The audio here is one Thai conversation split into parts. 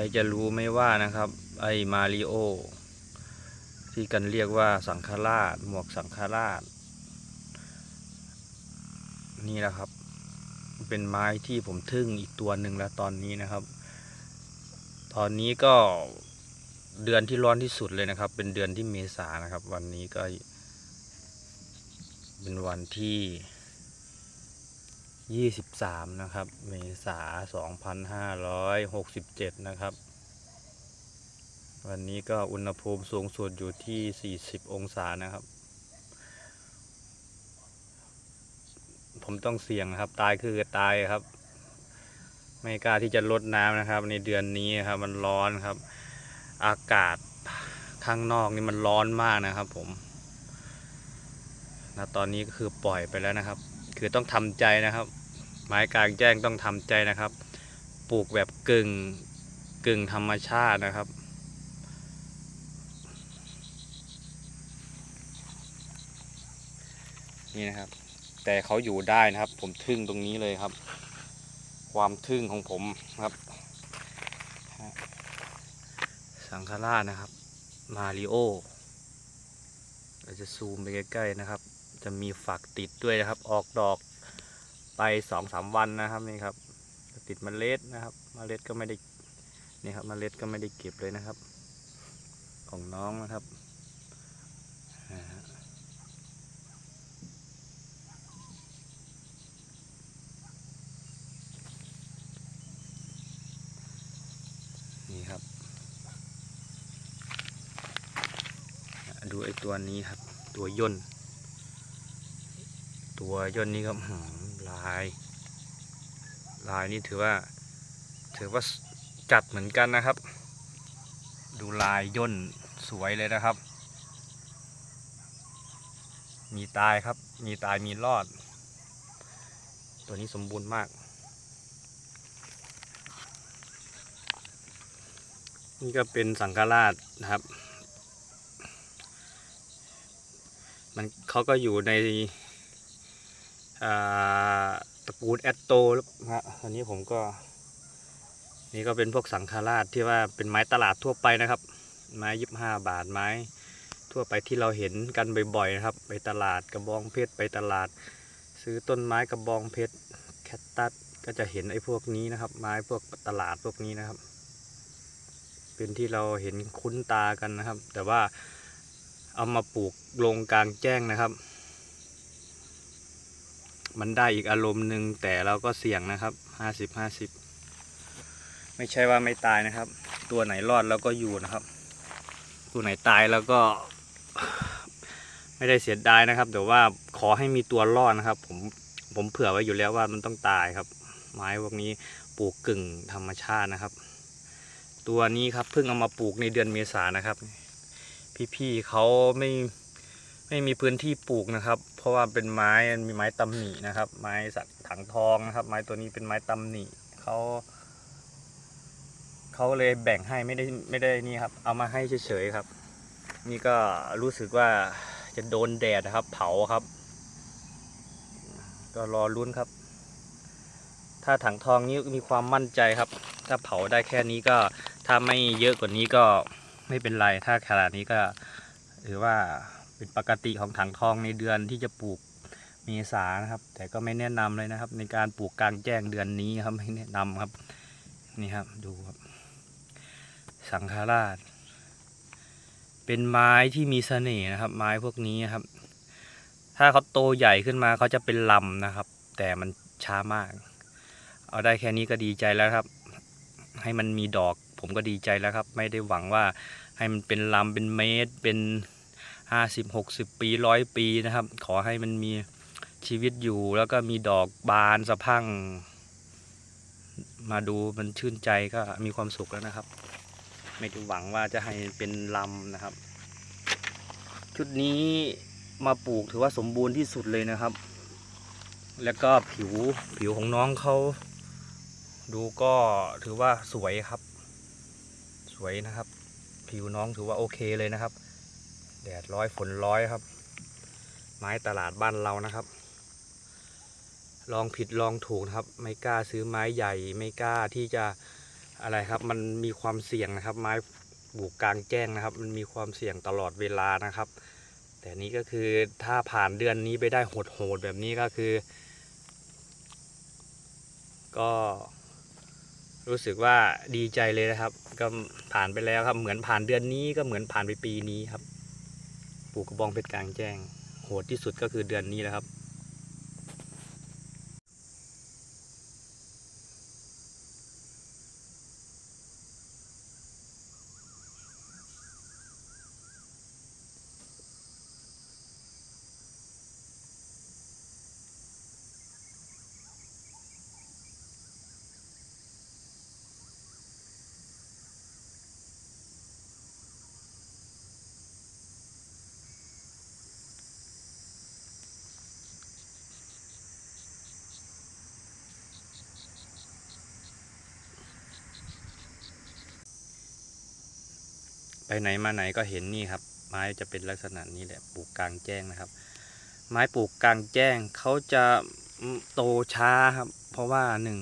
รจะรู้ไม่ว่านะครับ ไอมาริโอ ที่กันเรียกว่าสังฆราช หมวกสังฆราช นี่แหละครับ เป็นไม้ที่ผมทึ่งอีกตัวหนึ่งแล้วตอนนี้นะครับ ตอนนี้ก็เดือนที่ร้อนที่สุดเลยนะครับ เป็นเดือนที่เมษานะครับ วันนี้ก็เป็นวันที่ 23 นะครับ เมษา 2567 นะครับ วันนี้ก็อุณหภูมิสูงสุดอยู่ที่ 40 องศานะครับ ผมต้องเสี่ยงครับ ตายคือตายครับ ไม่กล้าที่จะลดน้ำนะครับ ในเดือนนี้ครับ มันร้อนครับ อากาศข้างนอกนี่มันร้อนมากนะครับ ผมนะตอนนี้ก็คือปล่อยไปแล้วนะครับ คือต้องทำใจนะครับ ไม้กลางแจ้งต้องทำใจนะครับ ปลูกแบบกึ่งกึ่งธรรมชาตินะครับ นี่นะครับ แต่เขาอยู่ได้นะครับ ผมทึ่งตรงนี้เลยครับ ความทึ่งของผมครับ สังฆราชนะครับ มาริโอเราจะซูมไปใกล้ๆนะครับ จะมีฝักติดด้วยนะครับ ออกดอก ไปสองสามวันนะครับนี่ครับ ติดเมล็ดนะครับเมล็ดก็ไม่ได้นี่ครับเมล็ดก็ไม่ได้เก็บเลยนะครับ ของน้องนะครับนี่ครับ ดูไอ้ตัวนี้ครับ ตัวย่น ตัวย่นนี้ครับ ลาย ลายนี่ถือว่า ถือว่าจัดเหมือนกันนะครับ ดูลายย่นสวยเลยนะครับ มีตายครับ มีตายมีรอด ตัวนี้สมบูรณ์มาก นี่ก็เป็นสังฆราชนะครับ มันเขาก็อยู่ใน ตระกูลแอตโตนะฮะอันนี้ผมก็ นี่ก็เป็นพวกสังฆราชที่ว่าเป็นไม้ตลาดทั่วไปนะครับ ไม้ยิบห้าบาทไม้ ทั่วไปที่เราเห็นกันบ่อยๆนะครับ ไปตลาดกระบองเพชรไปตลาด ซื้อต้นไม้กระบองเพชรแคตตัสก็จะเห็นไอ้พวกนี้นะครับ ไม้พวกตลาดพวกนี้นะครับ เป็นที่เราเห็นคุ้นตากันนะครับ แต่ว่าเอามาปลูกลงกลางแจ้งนะครับ มันได้อีกอารมณ์หนึ่งแต่เราก็เสี่ยงนะครับห้าสิบห้าสิบไม่ใช่ว่าไม่ตายนะครับ ตัวไหนรอดแล้วก็อยู่นะครับ ตัวไหนตายแล้วก็ ไม่ได้เสียดายนะครับแต่ว่าขอให้มีตัวรอดนะครับ ผมผมเผื่อไว้อยู่แล้วว่ามันต้องตายครับ ไม้พวกนี้ปลูกกึ่งธรรมชาตินะครับ ตัวนี้ครับเพิ่งเอามาปลูกในเดือนเมษานะครับ พี่ๆเขาไม่ ไม่มีพื้นที่ปลูกนะครับ เพราะว่าเป็นไม้มีไม้ตำหนินะครับ ไม้สักถังทองนะครับ ไม้ตัวนี้เป็นไม้ตำหนิเขาเขาเลยแบ่งให้ไม่ได้ไม่ได้นี่ครับ เอามาให้เฉยๆครับ นี่ก็รู้สึกว่าจะโดนแดดนะครับ เผาครับ ก็รอลุ้นครับ ถ้าถังทองนี้มีความมั่นใจครับ ถ้าเผาได้แค่นี้ก็ถ้าไม่เยอะกว่านี้ก็ไม่เป็นไร ถ้าขนาดนี้ก็ถือว่า เป็นปกติของถังทองในเดือนที่จะปลูกเมษานะครับ แต่ก็ไม่แนะนำเลยนะครับ ในการปลูกกลางแจ้งเดือนนี้ครับไม่แนะนำครับ นี่ครับดูครับ สังฆราช เป็นไม้ที่มีเสน่ห์นะครับ ไม้พวกนี้ครับ ถ้าเขาโตใหญ่ขึ้นมาเขาจะเป็นลำนะครับ แต่มันช้ามาก เอาได้แค่นี้ก็ดีใจแล้วครับ ให้มันมีดอกผมก็ดีใจแล้วครับ ไม่ได้หวังว่าให้มันเป็นลำเป็นเมตรเป็น ห้าสิบหกสิบปีร้อยปีนะครับ ขอให้มันมีชีวิตอยู่แล้วก็มีดอกบานสะพั่ง มาดูมันชื่นใจก็มีความสุขแล้วนะครับ ไม่ได้หวังว่าจะให้เป็นลำนะครับ ชุดนี้มาปลูกถือว่าสมบูรณ์ที่สุดเลยนะครับ แล้วก็ผิวผิวของน้องเขาดูก็ถือว่าสวยครับ สวยนะครับ ผิวน้องถือว่าโอเคเลยนะครับ แดดร้อยฝนร้อยครับ ไม้ตลาดบ้านเรานะครับ ลองผิดลองถูกนะครับ ไม่กล้าซื้อไม้ใหญ่ ไม่กล้าที่จะอะไรครับ มันมีความเสี่ยงนะครับ ไม้ปลูกกลางแจ้งนะครับ มันมีความเสี่ยงตลอดเวลานะครับ แต่นี้ก็คือถ้าผ่านเดือนนี้ไปได้โหดๆแบบนี้ก็คือ ก็รู้สึกว่าดีใจเลยนะครับ ก็ผ่านไปแล้วครับ เหมือนผ่านเดือนนี้ก็เหมือนผ่านไปปีนี้ครับ ปลูกกระบองเพชรกลางแจ้ง โหดที่สุดก็คือเดือนนี้แล้วครับ ไปไหนมาไหนก็เห็นนี่ครับ ไม้จะเป็นลักษณะนี้แหละปลูกกลางแจ้งนะครับ ไม้ปลูกกลางแจ้งเขาจะโตช้าครับ เพราะว่าหนึ่ง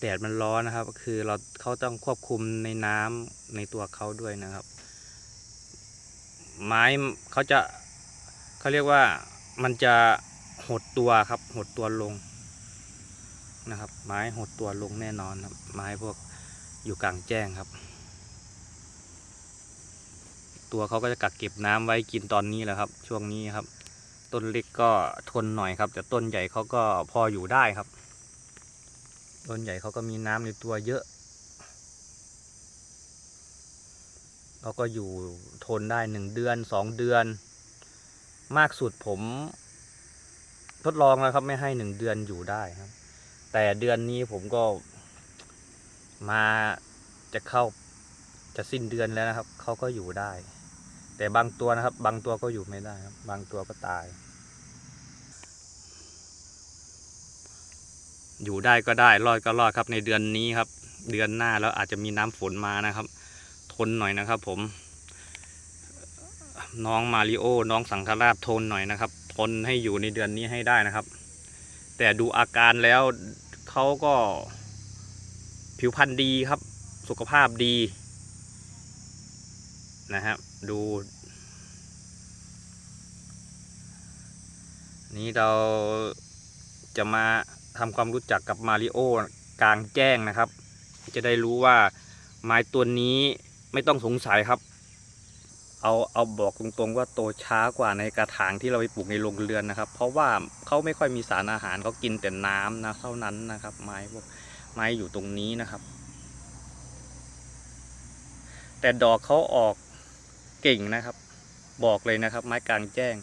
แดดมันร้อนนะครับ คือเราเขาต้องควบคุมในน้ำในตัวเขาด้วยนะครับ ไม้เขาจะเขาเรียกว่ามันจะหดตัวครับ หดตัวลงนะครับ ไม้หดตัวลงแน่นอนครับ ไม้พวกอยู่กลางแจ้งครับ ตัวเขาก็จะกักเก็บน้ำไว้กินตอนนี้แหละครับ ช่วงนี้ครับ ต้นเล็กก็ทนหน่อยครับ แต่ต้นใหญ่เขาก็พออยู่ได้ครับ ต้นใหญ่เขาก็มีน้ำในตัวเยอะเขาก็อยู่ทนได้หนึ่งเดือนสองเดือน มากสุดผม ทดลองแล้วครับไม่ให้หนึ่งเดือนอยู่ได้ครับ แต่เดือนนี้ผมก็มาจะเข้าจะสิ้นเดือนแล้วนะครับ เขาก็อยู่ได้ แต่บางตัวนะครับ บางตัวก็อยู่ไม่ได้ครับ บางตัวก็ตาย อยู่ได้ก็ได้รอดก็รอดครับ ในเดือนนี้ครับ เดือนหน้าแล้วอาจจะมีน้ำฝนมานะครับ ทนหน่อยนะครับ ผม น้องมาริโอน้องสังฆราชทนหน่อยนะครับ ทนให้อยู่ในเดือนนี้ให้ได้นะครับ แต่ดูอาการแล้วเขาก็ผิวพรรณดีครับ สุขภาพดี นะครับ ดู นี้เราจะมาทำความรู้จักกับมาริโอกลางแจ้งนะครับ จะได้รู้ว่าไม้ตัวนี้ไม่ต้องสงสัยครับ เอาเอาบอกตรงๆว่าโตช้ากว่าในกระถางที่เราไปปลูกในโรงเรือนนะครับ เพราะว่าเขาไม่ค่อยมีสารอาหารเขากินแต่น้ำนะเท่านั้นนะครับ ไม้พวกไม้อยู่ตรงนี้นะครับ แต่ดอกเขาออก เก่งนะครับ บอกเลยนะครับ ไม้กลางแจ้ง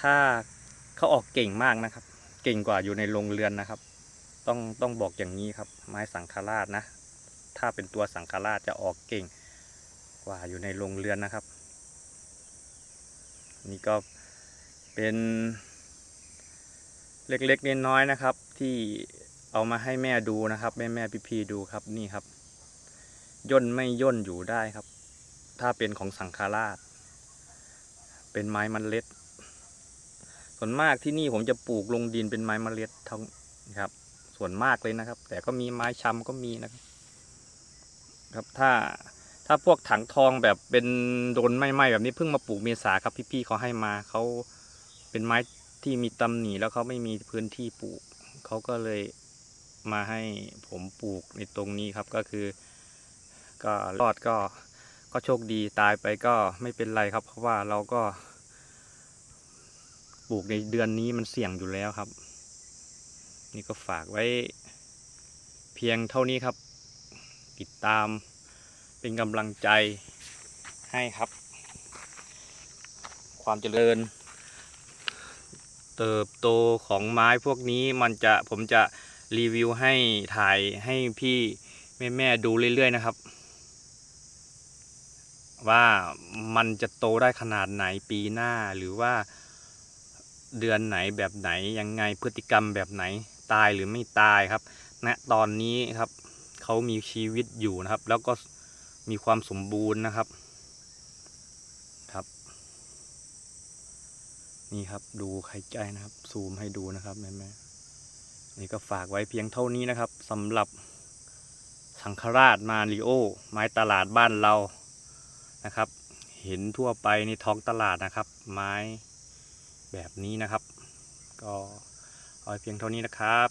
ถ้าเขาออกเก่งมากนะครับ เก่งกว่าอยู่ในโรงเรือนนะครับ ต้องต้องบอกอย่างนี้ครับ ไม้สังฆราชนะ ถ้าเป็นตัวสังฆราชจะออกเก่งกว่าอยู่ในโรงเรือนนะครับ นี่ก็เป็นเล็กๆน้อยๆนะครับ ที่เอามาให้แม่ดูนะครับ แม่แม่พี่พี่ๆดูครับนี่ครับย่นไม่ย่นอยู่ได้ครับ ถ้าเป็นของสังฆราช เป็นไม้มันเล็ด ส่วนมากที่นี่ผมจะปลูกลงดินเป็นไม้มเมล็ดทั้งครับ ส่วนมากเลยนะครับ แต่ก็มีไม้ชำก็มีนะครับ ครับถ้าถ้าพวกถังทองแบบเป็นโดนไหม้ๆแบบนี้เพิ่งมาปลูกเมษาครับพี่ๆเขาให้มาเขาเป็นไม้ที่มีตำหนิแล้วเขาไม่มีพื้นที่ปลูกเขาก็เลยมาให้ผมปลูกในตรงนี้ครับก็คือ ก็รอดก็ ก็โชคดีตายไปก็ไม่เป็นไรครับ เพราะว่าเราก็ปลูกในเดือนนี้มันเสี่ยงอยู่แล้วครับ นี่ก็ฝากไว้เพียงเท่านี้ครับ ติดตามเป็นกำลังใจให้ครับ ความเจริญ เติบโตของไม้พวกนี้มันจะผมจะรีวิวให้ถ่ายให้พี่แม่แม่ดูเรื่อยๆนะครับ ว่ามันจะโตได้ขนาดไหนปีหน้าหรือว่าเดือนไหนแบบไหนยังไงพฤติกรรมแบบไหนตายหรือไม่ตายครับณนะตอนนี้ครับเขามีชีวิตอยู่นะครับ แล้วก็มีความสมบูรณ์นะครับครับ นี่ครับดูไข่ใจนะครับ ซูมให้ดูนะครับแม่แม่นี่ก็ฝากไว้เพียงเท่านี้นะครับสำหรับสสังฆราชมาริโอ ไม้ตลาดบ้านเรา นะครับ เห็นทั่วไปในท้องตลาดนะครับ ไม้แบบนี้นะครับ ก็เอาเพียงเท่านี้นะครับ